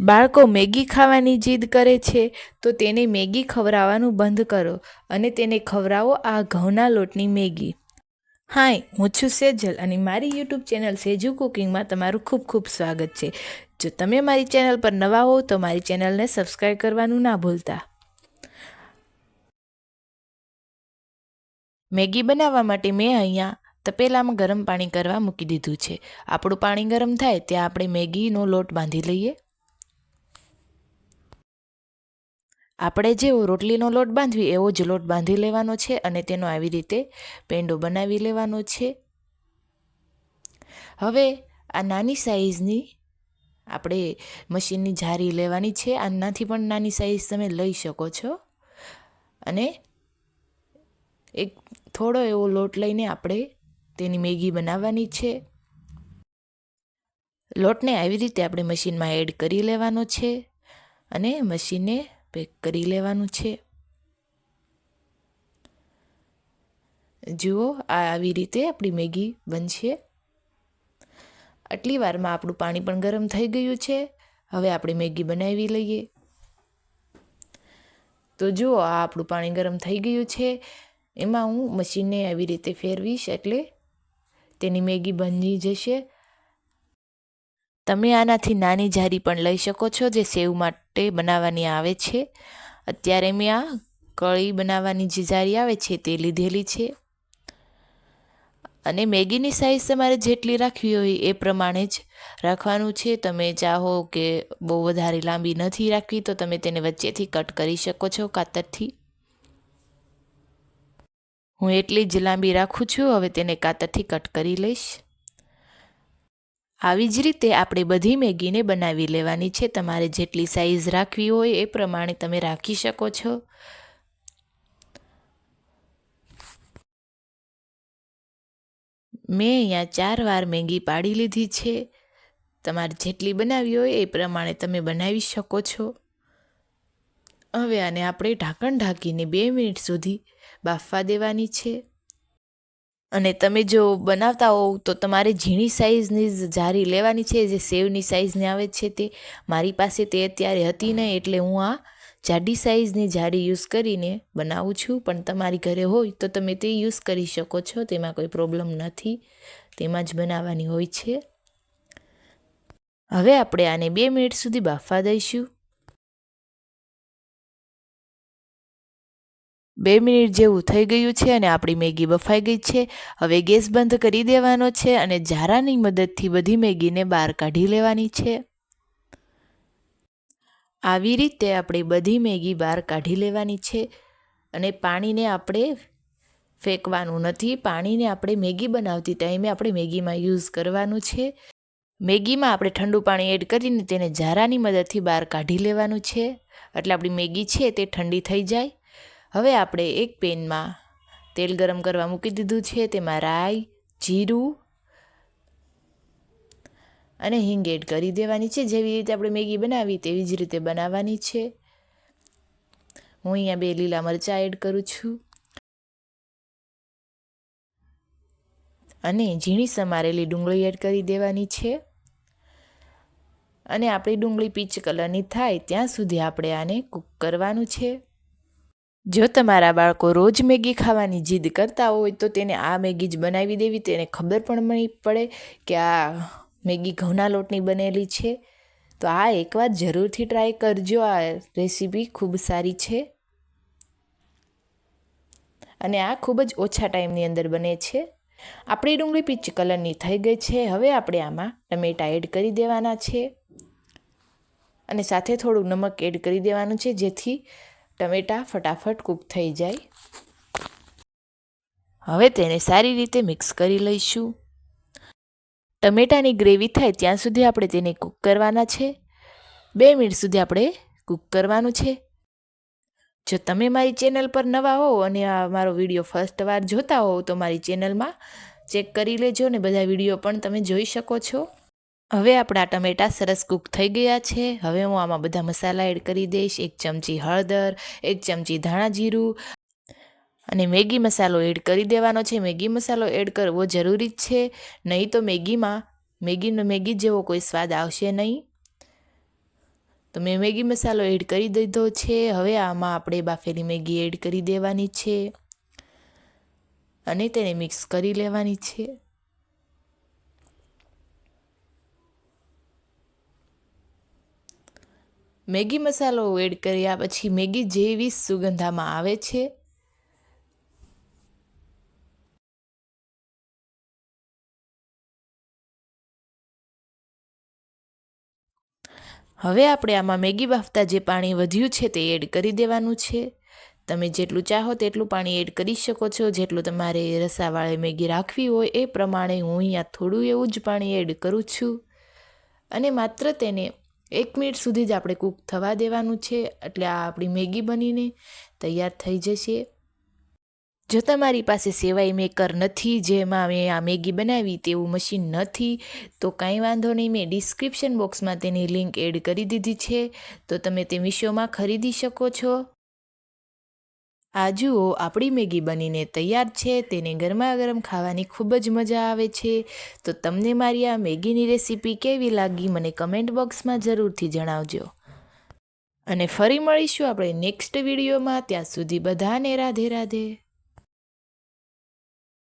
બાળકો મેગી ખાવાની જીદ કરે છે, તો તેને મેગી ખવડાવવાનું બંધ કરો અને તેને ખવડાવો આ ઘઉંના લોટની મેગી. હાય, હું છું સેજલ અને મારી યુટ્યુબ ચેનલ સેજુ કુકિંગમાં તમારું ખૂબ ખૂબ સ્વાગત છે. જો તમે મારી ચેનલ પર નવા હો તો મારી ચેનલને સબસ્ક્રાઈબ કરવાનું ના ભૂલતા. મેગી બનાવવા માટે મેં અહીંયા તપેલામાં ગરમ પાણી કરવા મૂકી દીધું છે. આપણું પાણી ગરમ થાય ત્યાં આપણે મેગીનો લોટ બાંધી લઈએ. આપણે જેવો રોટલીનો લોટ બાંધવી, એવો જ લોટ બાંધી લેવાનો છે અને તેનો આવી રીતે પેંડો બનાવી લેવાનો છે. હવે આ નાની સાઈઝની આપણે મશીનની જારી લેવાની છે. આનાથી પણ નાની સાઈઝ તમે લઈ શકો છો. અને એક થોડો એવો લોટ લઈને આપણે તેની મેગી બનાવવાની છે. લોટને આવી રીતે આપણે મશીનમાં એડ કરી લેવાનો છે અને મશીને પેક કરી લેવાનું છે. જુઓ આ આવી રીતે આપણી મેગી બનશે. આટલી વારમાં આપણું પાણી પણ ગરમ થઈ ગયું છે. હવે આપણે મેગી બનાવી લઈએ. તો જુઓ, આ આપણું પાણી ગરમ થઈ ગયું છે. એમાં હું મશીનને આવી રીતે ફેરવીશ એટલે તેની મેગી બની જશે. તમે આનાથી નાની જારી પણ લઈ શકો છો જે સેવ માટે બનાવવાની આવે છે. અત્યારે મેં આ કળી બનાવવાની જે જારી આવે છે તે લીધેલી છે. અને મેગીની સાઇઝ તમારે જેટલી રાખવી હોય એ પ્રમાણે જ રાખવાનું છે. તમે ચાહો કે બહુ વધારે લાંબી નથી રાખવી તો તમે તેને વચ્ચેથી કટ કરી શકો છો કાતરથી. હું એટલી જ લાંબી રાખું છું. હવે તેને કાતરથી કટ કરી લઈશ. આવી જ રીતે આપણે બધી મેગીને બનાવી લેવાની છે. તમારે જેટલી સાઈઝ રાખવી હોય એ પ્રમાણે તમે રાખી શકો છો. મેં અહીંયા ચાર વાર મેગી પાડી લીધી છે. તમારે જેટલી બનાવી હોય એ પ્રમાણે તમે બનાવી શકો છો. હવે આને આપણે ઢાંકણ ઢાંકીને બે મિનિટ સુધી બાફવા દેવાની છે. અને તમે જો બનાવતા હોવ તો તમારે ઝીણી સાઈઝની જારી લેવાની છે, જે સેવની સાઇઝની આવે છે તે. મારી પાસે તે અત્યારે હતી નહીં, એટલે હું આ જાડી સાઇઝની જાડી યુઝ કરીને બનાવું છું. પણ તમારી ઘરે હોય તો તમે તે યુઝ કરી શકો છો, તેમાં કોઈ પ્રોબ્લેમ નથી. તેમાં જ બનાવવાની હોય છે. હવે આપણે આને બે મિનિટ સુધી બાફવા દઈશું. બે મિનિટ જેવું થઈ ગયું છે અને આપણી મેગી બફાઈ ગઈ છે. હવે ગેસ બંધ કરી દેવાનો છે અને ઝારાની મદદથી બધી મેગીને બહાર કાઢી લેવાની છે. આવી રીતે આપણે બધી મેગી બહાર કાઢી લેવાની છે અને પાણીને આપણે ફેંકવાનું નથી. પાણીને આપણે મેગી બનાવતી ટાઈમે આપણે મેગીમાં યુઝ કરવાનું છે. મેગીમાં આપણે ઠંડુ પાણી એડ કરીને તેને ઝારાની મદદથી બહાર કાઢી લેવાનું છે. એટલે આપણી મેગી છે તે ઠંડી થઈ જાય. હવે આપણે એક પેનમાં તેલ ગરમ કરવા મૂકી દીધું છે. તેમાં રાઈ, જીરું અને હિંગ એડ કરી દેવાની છે. જેવી રીતે આપણે મેગી બનાવી તેવી જ રીતે બનાવવાની છે. હું અહીંયા બે લીલા મરચાં એડ કરું છું. અને ઝીણી સમારેલી ડુંગળી એડ કરી દેવાની છે. અને આપણી ડુંગળી પીચ કલરની થાય ત્યાં સુધી આપણે આને કૂક કરવાનું છે. જો તમારા બાળકો રોજ મેગી ખાવાની જીદ કરતા હોય તો તેને આ મેગી જ બનાવી દેવી. તેને ખબર પણ નહીં પડે કે આ મેગી ઘઉંના લોટની બનેલી છે. તો આ એકવાર જરૂરથી ટ્રાય કરજો. આ રેસીપી ખૂબ સારી છે. અને આ ખૂબ જ ઓછા ટાઈમની અંદર બને છે. આપણી ડુંગળી પીચ કલરની થઈ ગઈ છે. હવે આપણે આમાં ટમેટા એડ કરી દેવાના છે. અને સાથે થોડું નમક એડ કરી દેવાનું છે જેથી ટમેટાં ફટાફટ કૂક થઈ જાય. હવે તેને સારી રીતે મિક્સ કરી લઈશું. ટમેટાની ગ્રેવી થાય ત્યાં સુધી આપણે તેને કૂક કરવાના છે. બે મિનિટ સુધી આપણે કૂક કરવાનું છે. જો તમે મારી ચેનલ પર નવા હો અને આ મારો વીડિયો ફર્સ્ટ વાર જોતા હોવ તો મારી ચેનલમાં ચેક કરી લેજો ને બધા વીડિયો પણ તમે જોઈ શકો છો. હવે આપણા ટમેટાં સરસ કૂક થઈ ગયા છે. હવે હું આમાં બધા મસાલા એડ કરી દઈશ. એક ચમચી હળદર, એક ચમચી ધાણા જીરું અને મેગી મસાલો એડ કરી દેવાનો છે. મેગી મસાલો એડ કરવો જરૂરી જ છે. નહીં તો મેગીમાં, મેગીનો, મેગી જેવો કોઈ સ્વાદ આવશે નહીં. તો મેં મેગી મસાલો એડ કરી દીધો છે. હવે આમાં આપણે બાફેલી મેગી એડ કરી દેવાની છે અને તેને મિક્સ કરી લેવાની છે. મેગી મસાલો એડ કર્યા પછી મેગી જેવી સુગંધામાં આવે છે. હવે આપણે આમાં મેગી બાફતા જે પાણી વધ્યું છે તે એડ કરી દેવાનું છે. તમે જેટલું ચાહો તેટલું પાણી એડ કરી શકો છો. જેટલું તમારે રસાવાળી મેગી રાખવી હોય એ પ્રમાણે હું અહીંયા થોડું એવું જ પાણી એડ કરું છું. અને માત્ર તેને એક મિનિટ સુધી જ આપણે કૂક થવા દેવાનું છે. એટલે આ આપણી મેગી બનીને તૈયાર થઈ જશે. જો તમારી પાસે સેવાઈ મેકર નથી, જેમાં મેં આ મેગી બનાવી તેવું મશીન નથી, તો કાંઈ વાંધો નહીં, મેં ડિસ્ક્રિપ્શન બોક્સમાં તેની લિંક એડ કરી દીધી છે. તો તમે તે મીશોમાં ખરીદી શકો છો. આ જુઓ, આપણી મેગી બનીને તૈયાર છે, તેને ગરમા ગરમ ખાવાની ખૂબ જ મજા આવે છે. તો તમને મારી આ મેગીની રેસીપી કેવી લાગી મને કમેન્ટ બોક્સમાં જરૂરથી જણાવજો. અને ફરી મળીશું આપણે નેક્સ્ટ વિડીયોમાં, ત્યાં સુધી બધાને રાધે રાધે.